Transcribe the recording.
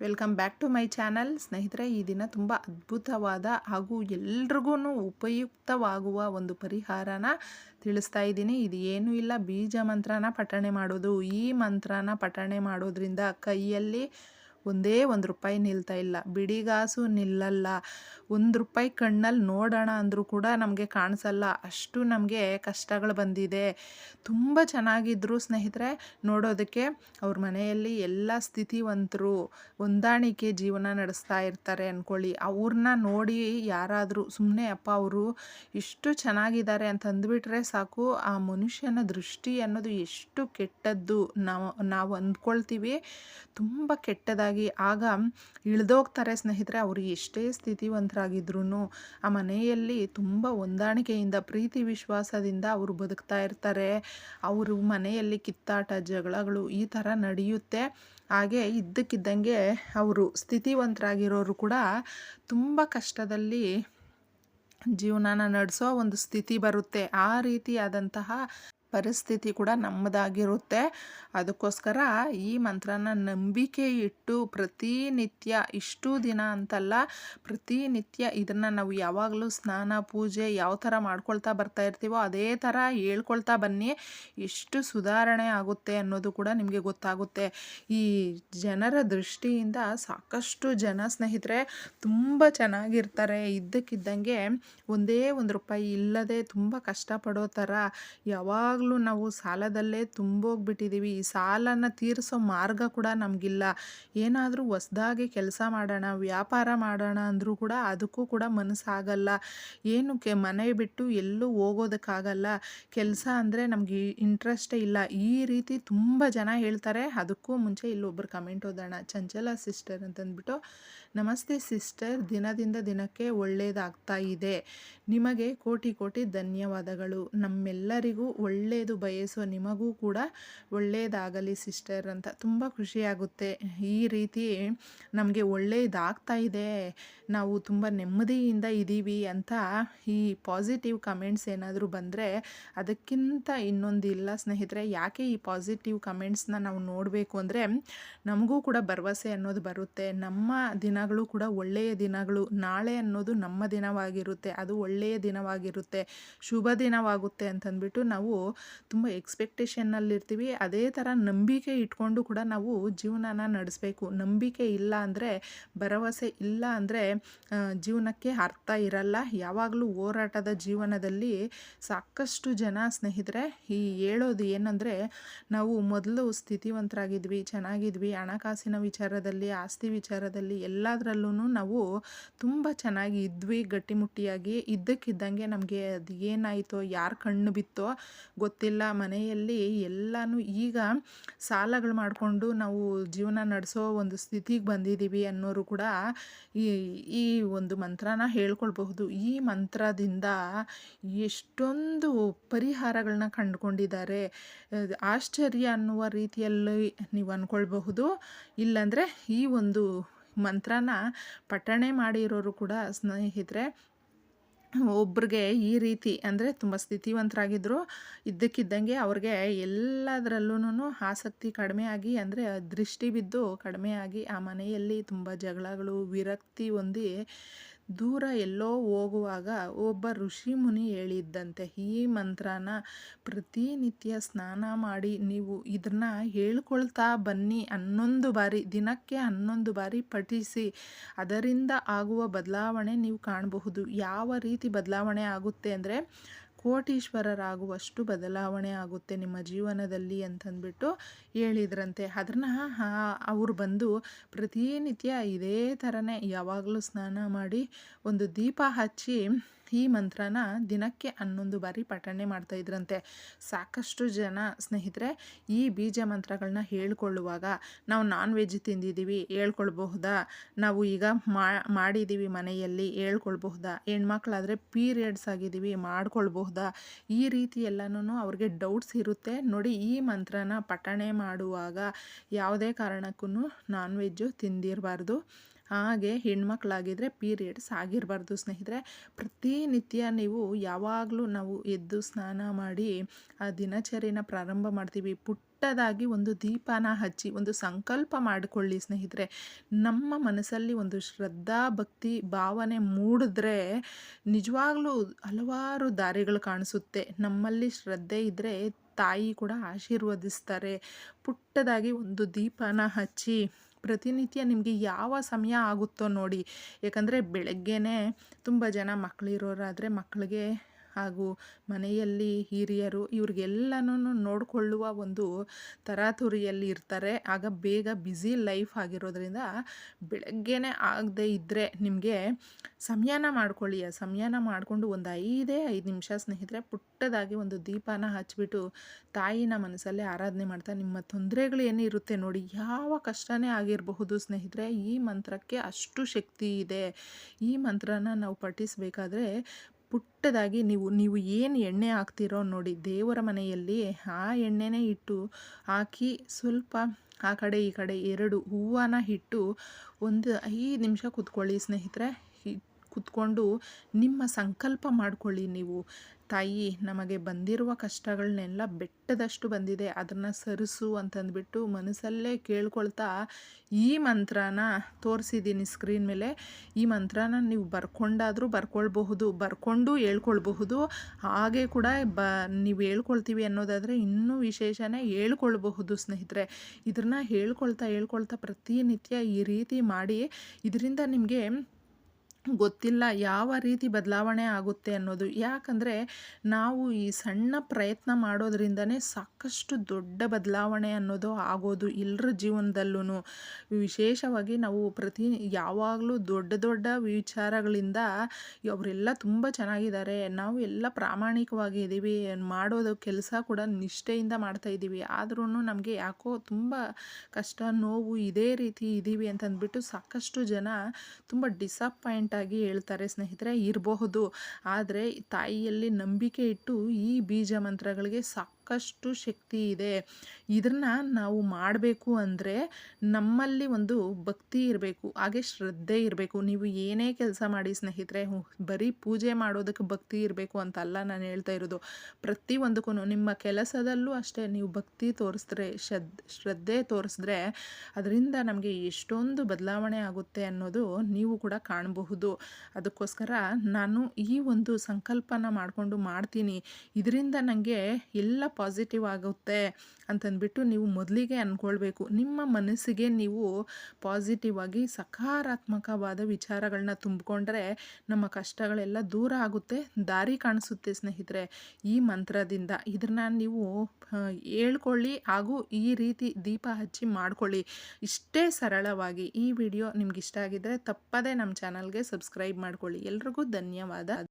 Welcome back to my channel. ಸ್ನೇಹಿತರೆ, ಈ ದಿನ ತುಂಬ ಅದ್ಭುತವಾದ ಹಾಗೂ ಎಲ್ರಿಗೂ ಉಪಯುಕ್ತವಾಗುವ ಒಂದು ಪರಿಹಾರನ ತಿಳಿಸ್ತಾ ಇದ್ದೀನಿ. ಇದು ಏನೂ ಇಲ್ಲ. ಬೀಜ ಮಂತ್ರನ ಪಠಣೆ ಮಾಡೋದು. ಈ ಮಂತ್ರನ ಪಠಣೆ ಮಾಡೋದ್ರಿಂದ ಕೈಯಲ್ಲಿ ಒಂದೇ ಒಂದು ರೂಪಾಯಿ ನಿಲ್ತಾ ಇಲ್ಲ. ಬಿಡಿಗಾಸು ನಿಲ್ಲಲ್ಲ. ಒಂದು ರೂಪಾಯಿ ಕಣ್ಣಲ್ಲಿ ನೋಡೋಣ ಅಂದರೂ ಕೂಡ ನಮಗೆ ಕಾಣಿಸಲ್ಲ. ಅಷ್ಟು ನಮಗೆ ಕಷ್ಟಗಳು ಬಂದಿದೆ. ತುಂಬ ಚೆನ್ನಾಗಿದ್ದರು ಸ್ನೇಹಿತರೆ. ನೋಡೋದಕ್ಕೆ ಅವ್ರ ಮನೆಯಲ್ಲಿ ಎಲ್ಲ ಸ್ಥಿತಿವಂತರು ಹೊಂದಾಣಿಕೆ ಜೀವನ ನಡೆಸ್ತಾ ಇರ್ತಾರೆ ಅಂದ್ಕೊಳ್ಳಿ ಅವ್ರನ್ನ ನೋಡಿ ಯಾರಾದರೂ ಸುಮ್ಮನೆ ಅಪ್ಪ ಅವರು ಇಷ್ಟು ಚೆನ್ನಾಗಿದ್ದಾರೆ ಅಂತ ಅಂದ್ಬಿಟ್ರೆ ಸಾಕು. ಆ ಮನುಷ್ಯನ ದೃಷ್ಟಿ ಅನ್ನೋದು ಎಷ್ಟು ಕೆಟ್ಟದ್ದು ನಾವು ನಾವು ಅಂದ್ಕೊಳ್ತೀವಿ. ತುಂಬ ಕೆಟ್ಟದಾಗಿ ಆಗ ಇಳ್ದೋಗ್ತಾರೆ ಸ್ನೇಹಿತರೆ, ಅವರು ಎಷ್ಟೇ ಸ್ಥಿತಿವಂತರಾಗಿದ್ರು ಆ ಮನೆಯಲ್ಲಿ ತುಂಬ ಹೊಂದಾಣಿಕೆಯಿಂದ, ಪ್ರೀತಿ ವಿಶ್ವಾಸದಿಂದ ಅವರು ಬದುಕ್ತಾ ಇರ್ತಾರೆ. ಅವರು ಮನೆಯಲ್ಲಿ ಕಿತ್ತಾಟ, ಜಗಳಗಳು ಈ ಥರ ನಡೆಯುತ್ತೆ. ಹಾಗೆ ಇದ್ದಕ್ಕಿದ್ದಂಗೆ ಅವರು ಸ್ಥಿತಿವಂತರಾಗಿರೋರು ಕೂಡ ತುಂಬ ಕಷ್ಟದಲ್ಲಿ ಜೀವನಾನ ನಡೆಸೋ ಒಂದು ಸ್ಥಿತಿ ಬರುತ್ತೆ. ಆ ರೀತಿಯಾದಂತಹ ಪರಿಸ್ಥಿತಿ ಕೂಡ ನಮ್ಮದಾಗಿರುತ್ತೆ. ಅದಕ್ಕೋಸ್ಕರ ಈ ಮಂತ್ರನ ನಂಬಿಕೆ ಇಟ್ಟು ಪ್ರತಿನಿತ್ಯ ಇಷ್ಟು ದಿನ ಅಂತಲ್ಲ, ಪ್ರತಿನಿತ್ಯ ಇದನ್ನು ನಾವು ಯಾವಾಗಲೂ ಸ್ನಾನ, ಪೂಜೆ ಯಾವ ಥರ ಮಾಡ್ಕೊಳ್ತಾ ಬರ್ತಾ ಇರ್ತೀವೋ ಅದೇ ಥರ ಹೇಳ್ಕೊಳ್ತಾ ಬನ್ನಿ. ಎಷ್ಟು ಸುಧಾರಣೆ ಆಗುತ್ತೆ ಅನ್ನೋದು ಕೂಡ ನಿಮಗೆ ಗೊತ್ತಾಗುತ್ತೆ. ಈ ಜನರ ದೃಷ್ಟಿಯಿಂದ ಸಾಕಷ್ಟು ಜನ ಸ್ನೇಹಿತರೆ ತುಂಬ ಚೆನ್ನಾಗಿರ್ತಾರೆ. ಇದ್ದಕ್ಕಿದ್ದಂಗೆ ಒಂದೇ ಒಂದು ರೂಪಾಯಿ ಇಲ್ಲದೆ ತುಂಬ ಕಷ್ಟಪಡೋ ಥರ ಯಾವಾಗ ಯಾವಾಗಲೂ ನಾವು ಸಾಲದಲ್ಲೇ ತುಂಬೋಗ್ಬಿಟ್ಟಿದ್ದೀವಿ ಈ ಸಾಲನ ತೀರಿಸೋ ಮಾರ್ಗ ಕೂಡ ನಮಗಿಲ್ಲ. ಏನಾದರೂ ಹೊಸ್ದಾಗಿ ಕೆಲಸ ಮಾಡೋಣ, ವ್ಯಾಪಾರ ಮಾಡೋಣ ಅಂದರೂ ಕೂಡ ಅದಕ್ಕೂ ಕೂಡ ಮನಸ್ಸಾಗಲ್ಲ. ಏನು ಕೆ ಮನೆ ಬಿಟ್ಟು ಎಲ್ಲೂ ಹೋಗೋದಕ್ಕಾಗಲ್ಲ. ಕೆಲಸ ಅಂದರೆ ನಮಗೆ ಇಂಟ್ರೆಸ್ಟೇ ಇಲ್ಲ. ಈ ರೀತಿ ತುಂಬ ಜನ ಹೇಳ್ತಾರೆ. ಅದಕ್ಕೂ ಮುಂಚೆ ಇಲ್ಲೊಬ್ಬರು ಕಮೆಂಟ್ ಓದೋಣ. ಚಂಚಲ ಸಿಸ್ಟರ್ ಅಂತಂದ್ಬಿಟ್ಟು, ನಮಸ್ತೆ ಸಿಸ್ಟರ್ ದಿನದಿಂದ ದಿನಕ್ಕೆ ಒಳ್ಳೆಯದಾಗ್ತಾ ಇದೆ. ನಿಮಗೆ ಕೋಟಿ ಕೋಟಿ ಧನ್ಯವಾದಗಳು. ನಮ್ಮೆಲ್ಲರಿಗೂ ಒಳ್ಳೆಯದು ಬಯಸುವ ನಿಮಗೂ ಕೂಡ ಒಳ್ಳೆಯದಾಗಲಿ ಸಿಸ್ಟರ್ ಅಂತ ತುಂಬ ಖುಷಿಯಾಗುತ್ತೆ. ಈ ರೀತಿ ನಮಗೆ ಒಳ್ಳೆಯದಾಗ್ತಾ ಇದೆ. ನಾವು ತುಂಬ ನೆಮ್ಮದಿಯಿಂದ ಇದ್ದೀವಿ ಅಂತ ಈ ಪಾಸಿಟಿವ್ ಕಮೆಂಟ್ಸ್ ಏನಾದರೂ ಬಂದರೆ ಅದಕ್ಕಿಂತ ಇನ್ನೊಂದಿಲ್ಲ ಸ್ನೇಹಿತರೆ, ಯಾಕೆ ಈ ಪಾಸಿಟಿವ್ ಕಮೆಂಟ್ಸ್ನ ನಾವು ನೋಡಬೇಕು ಅಂದರೆ ನಮಗೂ ಕೂಡ ಭರವಸೆ ಅನ್ನೋದು ಬರುತ್ತೆ. ನಮ್ಮ ದಿನಗಳು ಕೂಡ ಒಳ್ಳೆಯ ದಿನಗಳು. ನಾಳೆ ಅನ್ನೋದು ನಮ್ಮ ದಿನವಾಗಿರುತ್ತೆ. ಅದು ಒಳ್ಳೆಯ ದಿನವಾಗಿರುತ್ತೆ. ಶುಭ ದಿನವಾಗುತ್ತೆ ಅಂತಂದ್ಬಿಟ್ಟು ನಾವು ತುಂಬ ಎಕ್ಸ್ಪೆಕ್ಟೇಷನ್ನಲ್ಲಿರ್ತೀವಿ. ಅದೇ ಥರ ನಂಬಿಕೆ ಇಟ್ಕೊಂಡು ಕೂಡ ನಾವು ಜೀವನನ ನಡೆಸಬೇಕು. ನಂಬಿಕೆ ಇಲ್ಲ ಅಂದರೆ, ಭರವಸೆ ಇಲ್ಲ ಅಂದರೆ ಜೀವನಕ್ಕೆ ಅರ್ಥ ಇರಲ್ಲ. ಯಾವಾಗಲೂ ಹೋರಾಟದ ಜೀವನದಲ್ಲಿ ಸಾಕಷ್ಟು ಜನ ಸ್ನೇಹಿತರೆ, ಈ ಹೇಳೋದು ಏನಂದರೆ, ನಾವು ಮೊದಲು ಸ್ಥಿತಿವಂತರಾಗಿದ್ವಿ, ಚೆನ್ನಾಗಿದ್ವಿ. ಹಣಕಾಸಿನ ವಿಚಾರದಲ್ಲಿ, ಆಸ್ತಿ ವಿಚಾರದಲ್ಲಿ ಎಲ್ಲದರಲ್ಲೂ ನಾವು ತುಂಬ ಚೆನ್ನಾಗಿ ಇದ್ವಿ, ಗಟ್ಟಿಮುಟ್ಟಿಯಾಗಿ. ಇದ್ದಕ್ಕಿದ್ದಂಗೆ ನಮಗೆ ಅದು ಏನಾಯಿತೋ, ಯಾರು ಕಣ್ಣು ಬಿತ್ತೋ ಗೊತ್ತಿಲ್ಲ ಮನೆಯಲ್ಲಿ ಎಲ್ಲನೂ ಈಗ ಸಾಲಗಳು ಮಾಡಿಕೊಂಡು ನಾವು ಜೀವನ ನಡೆಸೋ ಒಂದು ಸ್ಥಿತಿಗೆ ಬಂದಿದ್ದೀವಿ ಅನ್ನೋರು ಕೂಡ ಈ ಈ ಒಂದು ಮಂತ್ರನ ಹೇಳ್ಕೊಳ್ಬಹುದು. ಈ ಮಂತ್ರದಿಂದ ಎಷ್ಟೊಂದು ಪರಿಹಾರಗಳನ್ನ ಕಂಡುಕೊಂಡಿದ್ದಾರೆ. ಆಶ್ಚರ್ಯ ಅನ್ನುವ ರೀತಿಯಲ್ಲಿ ನೀವು ಅಂದ್ಕೊಳ್ಬಹುದು ಇಲ್ಲಾಂದರೆ ಈ ಒಂದು ಮಂತ್ರನ ಪಠಣೆ ಮಾಡಿರೋರು ಕೂಡ ಸ್ನೇಹಿತರೆ ಒಬ್ರಿಗೆ ಈ ರೀತಿ ಅಂದರೆ ತುಂಬ ಸ್ಥಿತಿವಂತರಾಗಿದ್ದರು ಇದ್ದಕ್ಕಿದ್ದಂಗೆ ಅವ್ರಿಗೆ ಎಲ್ಲದರಲ್ಲೂ ಆಸಕ್ತಿ ಕಡಿಮೆ ಆಗಿ ಅಂದರೆ ದೃಷ್ಟಿ ಬಿದ್ದು ಕಡಿಮೆ ಆಗಿ ಆ ಮನೆಯಲ್ಲಿ ತುಂಬ ಜಗಳಗಳು, ವಿರಕ್ತಿ ಹೊಂದಿ ದೂರ ಎಲ್ಲೋ ಹೋಗುವಾಗ ಒಬ್ಬ ಋಷಿ ಮುನಿ ಹೇಳಿದ್ದಂತೆ, ಈ ಮಂತ್ರನ ಪ್ರತಿನಿತ್ಯ ಸ್ನಾನ ಮಾಡಿ ನೀವು ಇದನ್ನ ಹೇಳ್ಕೊಳ್ತಾ ಬನ್ನಿ. ಹನ್ನೊಂದು ಬಾರಿ, ದಿನಕ್ಕೆ ಹನ್ನೊಂದು ಬಾರಿ ಪಠಿಸಿ. ಅದರಿಂದ ಆಗುವ ಬದಲಾವಣೆ ನೀವು ಕಾಣಬಹುದು. ಯಾವ ರೀತಿ ಬದಲಾವಣೆ ಆಗುತ್ತೆ ಅಂದರೆ ಕೋಟೀಶ್ವರರಾಗುವಷ್ಟು ಬದಲಾವಣೆ ಆಗುತ್ತೆ ನಿಮ್ಮ ಜೀವನದಲ್ಲಿ ಅಂತಂದ್ಬಿಟ್ಟು ಹೇಳಿದ್ರಂತೆ. ಅದನ್ನ ಅವ್ರು ಬಂದು ಪ್ರತಿನಿತ್ಯ ಇದೇ ಥರನೇ ಯಾವಾಗಲೂ ಸ್ನಾನ ಮಾಡಿ ಒಂದು ದೀಪ ಹಚ್ಚಿ ಈ ಮಂತ್ರನ ದಿನಕ್ಕೆ ಹನ್ನೊಂದು ಬಾರಿ ಪಠಣೆ ಇದ್ರಂತೆ. ಸಾಕಷ್ಟು ಜನ ಸ್ನೇಹಿತರೆ, ಈ ಬೀಜ ಮಂತ್ರಗಳನ್ನ ಹೇಳ್ಕೊಳ್ಳುವಾಗ ನಾವು ನಾನ್ ವೆಜ್ ತಿಂದಿದ್ದೀವಿ, ಹೇಳ್ಕೊಳ್ಬಹುದಾ? ನಾವು ಈಗ ಮಾಡಿದ್ದೀವಿ ಮನೆಯಲ್ಲಿ, ಹೇಳ್ಕೊಳ್ಬಹುದಾ? ಹೆಣ್ಮಕ್ಳಾದರೆ ಪೀರಿಯಡ್ಸ್ ಆಗಿದ್ದೀವಿ, ಮಾಡ್ಕೊಳ್ಬಹುದಾ? ಈ ರೀತಿ ಎಲ್ಲನೂ ಅವ್ರಿಗೆ ಡೌಟ್ಸ್ ಇರುತ್ತೆ. ನೋಡಿ, ಈ ಮಂತ್ರನ ಪಠಣೆ ಮಾಡುವಾಗ ಯಾವುದೇ ಕಾರಣಕ್ಕೂ ನಾನ್ ವೆಜ್ಜು ತಿಂದಿರಬಾರ್ದು. ಹಾಗೆ ಹೆಣ್ಮಕ್ಳಾಗಿದ್ದರೆ ಪೀರಿಯಡ್ಸ್ ಆಗಿರಬಾರ್ದು ಸ್ನೇಹಿತರೆ. ಪ್ರತಿನಿತ್ಯ ನೀವು ಯಾವಾಗಲೂ ನಾವು ಎದ್ದು ಸ್ನಾನ ಮಾಡಿ ಆ ದಿನಚರಿನ ಪ್ರಾರಂಭ ಮಾಡ್ತೀವಿ. ಪುಟ್ಟದಾಗಿ ಒಂದು ದೀಪನ ಹಚ್ಚಿ ಒಂದು ಸಂಕಲ್ಪ ಮಾಡಿಕೊಳ್ಳಿ ಸ್ನೇಹಿತರೆ. ನಮ್ಮ ಮನಸ್ಸಲ್ಲಿ ಒಂದು ಶ್ರದ್ಧಾ, ಭಕ್ತಿ, ಭಾವನೆ ಮೂಡಿದ್ರೆ ನಿಜವಾಗ್ಲೂ ಹಲವಾರು ದಾರಿಗಳು ಕಾಣಿಸುತ್ತೆ. ನಮ್ಮಲ್ಲಿ ಶ್ರದ್ಧೆ ಇದ್ದರೆ ತಾಯಿ ಕೂಡ ಆಶೀರ್ವದಿಸ್ತಾರೆ. ಪುಟ್ಟದಾಗಿ ಒಂದು ದೀಪನ ಹಚ್ಚಿ ಪ್ರತಿನಿತ್ಯ ನಿಮಗೆ ಯಾವ ಸಮಯ ಆಗುತ್ತೋ ನೋಡಿ. ಯಾಕಂದರೆ ಬೆಳಗ್ಗೆನೇ ತುಂಬ ಜನ ಮಕ್ಕಳಿರೋರಾದರೆ ಮಕ್ಕಳಿಗೆ ಹಾಗೂ ಮನೆಯಲ್ಲಿ ಹಿರಿಯರು ಇವ್ರಿಗೆಲ್ಲನೂ ನೋಡಿಕೊಳ್ಳುವ ಒಂದು ತರಾತುರಿಯಲ್ಲಿ ಇರ್ತಾರೆ. ಆಗ ಬೇಗ ಬ್ಯುಸಿ ಲೈಫ್ ಆಗಿರೋದ್ರಿಂದ ಬೆಳಗ್ಗೆನೇ ಆಗದೆ ಇದ್ದರೆ ನಿಮಗೆ ಸಮಯಾನ ಮಾಡ್ಕೊಳ್ಳಿ. ಆ ಸಮಯಾನ ಮಾಡಿಕೊಂಡು ಒಂದು ಐದೇ ಐದು ನಿಮಿಷ ಸ್ನೇಹಿತರೆ ಪುಟ್ಟದಾಗಿ ಒಂದು ದೀಪನ ಹಚ್ಬಿಟ್ಟು ತಾಯಿನ ಮನಸ್ಸಲ್ಲಿ ಆರಾಧನೆ ಮಾಡ್ತಾ ನಿಮ್ಮ ತೊಂದರೆಗಳು ಏನಿರುತ್ತೆ ನೋಡಿ, ಯಾವ ಕಷ್ಟನೇ ಆಗಿರಬಹುದು ಸ್ನೇಹಿತರೆ, ಈ ಮಂತ್ರಕ್ಕೆ ಅಷ್ಟು ಶಕ್ತಿ ಇದೆ. ಈ ಮಂತ್ರನ ನಾವು ಪಠಿಸಬೇಕಾದ್ರೆ ಪುಟ್ಟದಾಗಿ ನೀವು ನೀವು ಏನು ಎಣ್ಣೆ ಹಾಕ್ತಿರೋ ನೋಡಿ ದೇವರ ಮನೆಯಲ್ಲಿ ಆ ಎಣ್ಣೆನೇ ಇಟ್ಟು ಹಾಕಿ ಸ್ವಲ್ಪ ಆ ಕಡೆ ಈ ಕಡೆ ಎರಡು ಹೂವನ್ನ ಇಟ್ಟು ಒಂದು ಐದು ನಿಮಿಷ ಕೂತ್ಕೊಳ್ಳಿ ಸ್ನೇಹಿತರೆ. ಕುತ್ಕೊಂಡು ನಿಮ್ಮ ಸಂಕಲ್ಪ ಮಾಡಿಕೊಳ್ಳಿ ನೀವು. ತಾಯಿ, ನಮಗೆ ಬಂದಿರುವ ಕಷ್ಟಗಳನ್ನೆಲ್ಲ ಬೆಟ್ಟದಷ್ಟು ಬಂದಿದೆ. ಅದನ್ನು ಸರಿಸು ಅಂತಂದ್ಬಿಟ್ಟು ಮನಸ್ಸಲ್ಲೇ ಕೇಳ್ಕೊಳ್ತಾ ಈ ಮಂತ್ರನ ತೋರಿಸಿದ್ದೀನಿ ಸ್ಕ್ರೀನ್ ಮೇಲೆ. ಈ ಮಂತ್ರನ ನೀವು ಬರ್ಕೊಂಡಾದರೂ ಬರ್ಕೊಳ್ಬಹುದು, ಬರ್ಕೊಂಡು ಹೇಳ್ಕೊಳ್ಬಹುದು. ಹಾಗೆ ಕೂಡ ಬ, ನೀವು ಹೇಳ್ಕೊಳ್ತೀವಿ ಅನ್ನೋದಾದರೆ ಇನ್ನೂ ವಿಶೇಷನೇ ಹೇಳ್ಕೊಳ್ಬಹುದು ಸ್ನೇಹಿತರೆ. ಇದನ್ನ ಹೇಳ್ಕೊಳ್ತಾ ಹೇಳ್ಕೊಳ್ತಾ ಪ್ರತಿನಿತ್ಯ ಈ ರೀತಿ ಮಾಡಿ, ಇದರಿಂದ ನಿಮಗೆ ಗೊತ್ತಿಲ್ಲ ಯಾವ ರೀತಿ ಬದಲಾವಣೆ ಆಗುತ್ತೆ ಅನ್ನೋದು. ಯಾಕಂದರೆ ನಾವು ಈ ಸಣ್ಣ ಪ್ರಯತ್ನ ಮಾಡೋದ್ರಿಂದನೇ ಸಾಕಷ್ಟು ದೊಡ್ಡ ಬದಲಾವಣೆ ಅನ್ನೋದು ಆಗೋದು ಎಲ್ಲರ ಜೀವನದಲ್ಲೂ ವಿಶೇಷವಾಗಿ ನಾವು ಪ್ರತಿ ಯಾವಾಗಲೂ ದೊಡ್ಡ ದೊಡ್ಡ ವಿಚಾರಗಳಿಂದ ಅವರೆಲ್ಲ ತುಂಬ ಚೆನ್ನಾಗಿದ್ದಾರೆ. ನಾವು ಎಲ್ಲ ಪ್ರಾಮಾಣಿಕವಾಗಿ ಇದ್ದೀವಿ ಮಾಡೋದು ಕೆಲಸ ಕೂಡ ನಿಷ್ಠೆಯಿಂದ ಮಾಡ್ತಾ ಇದ್ದೀವಿ ಆದ್ರೂ ನಮಗೆ ಯಾಕೋ ತುಂಬ ಕಷ್ಟ, ನೋವು ಇದೇ ರೀತಿ ಇದ್ದೀವಿ ಅಂತಂದ್ಬಿಟ್ಟು ಸಾಕಷ್ಟು ಜನ ತುಂಬ ಡಿಸಪಾಯಿಂಟ್ ಆಗಿ ಹೇಳ್ತಾರೆ ಸ್ನೇಹಿತರೆ ಇರಬಹುದು. ಆದರೆ ತಾಯಿಯಲ್ಲಿ ನಂಬಿಕೆ ಇಟ್ಟು ಈ ಬೀಜ ಮಂತ್ರಗಳಿಗೆ ಸಾಕಷ್ಟು ಶಕ್ತಿ ಇದೆ. ಇದನ್ನು ನಾವು ಮಾಡಬೇಕು ಅಂದರೆ ನಮ್ಮಲ್ಲಿ ಒಂದು ಭಕ್ತಿ ಇರಬೇಕು, ಹಾಗೆ ಶ್ರದ್ಧೆ ಇರಬೇಕು. ನೀವು ಏನೇ ಕೆಲಸ ಮಾಡಿ ಸ್ನೇಹಿತರೆ ಬರೀ ಪೂಜೆ ಮಾಡೋದಕ್ಕೆ ಭಕ್ತಿ ಇರಬೇಕು ಅಂತಲ್ಲ ನಾನು ಹೇಳ್ತಾ ಇರೋದು. ಪ್ರತಿಯೊಂದಕ್ಕೂ ನಿಮ್ಮ ಕೆಲಸದಲ್ಲೂ ಅಷ್ಟೇ ನೀವು ಭಕ್ತಿ ತೋರಿಸಿದ್ರೆ, ಶ್ರದ್, ಶ್ರದ್ಧೆ ತೋರಿಸಿದ್ರೆ ಅದರಿಂದ ನಮಗೆ ಎಷ್ಟೊಂದು ಬದಲಾವಣೆ ಆಗುತ್ತೆ ಅನ್ನೋದು ನೀವು ಕೂಡ ಕಾಣಬಹುದು. ಅದಕ್ಕೋಸ್ಕರ ನಾನು ಈ ಒಂದು ಸಂಕಲ್ಪನ ಮಾಡಿಕೊಂಡು ಮಾಡ್ತೀನಿ. ಇದರಿಂದ ನನಗೆ ಎಲ್ಲ ಪಾಸಿಟಿವ್ ಆಗುತ್ತೆ ಅಂತಂದ್ಬಿಟ್ಟು ನೀವು ಮೊದಲಿಗೆ ಅಂದ್ಕೊಳ್ಬೇಕು ನಿಮ್ಮ ಮನಸ್ಸಿಗೆ ನೀವು ಪಾಸಿಟಿವ್ ಆಗಿ ಸಕಾರಾತ್ಮಕವಾದ ವಿಚಾರಗಳನ್ನ ತುಂಬಿಕೊಂಡ್ರೆ ನಮ್ಮ ಕಷ್ಟಗಳೆಲ್ಲ ದೂರ ಆಗುತ್ತೆ, ದಾರಿ ಕಾಣಿಸುತ್ತೆ ಸ್ನೇಹಿತರೆ. ಈ ಮಂತ್ರದಿಂದ ಇದನ್ನ ನೀವು ಹೇಳ್ಕೊಳ್ಳಿ ಹಾಗೂ ಈ ರೀತಿ ದೀಪ ಹಚ್ಚಿ ಮಾಡ್ಕೊಳ್ಳಿ. ಇಷ್ಟೇ ಸರಳವಾಗಿ ಈ ವಿಡಿಯೋ ನಿಮ್ಗೆ ಇಷ್ಟ ಆಗಿದ್ದರೆ ತಪ್ಪದೇ ನಮ್ಮ ಚಾನಲ್ಗೆ ಸಬ್ಸ್ಕ್ರೈಬ್ ಮಾಡ್ಕೊಳ್ಳಿ. ಎಲ್ರಿಗೂ ಧನ್ಯವಾದ.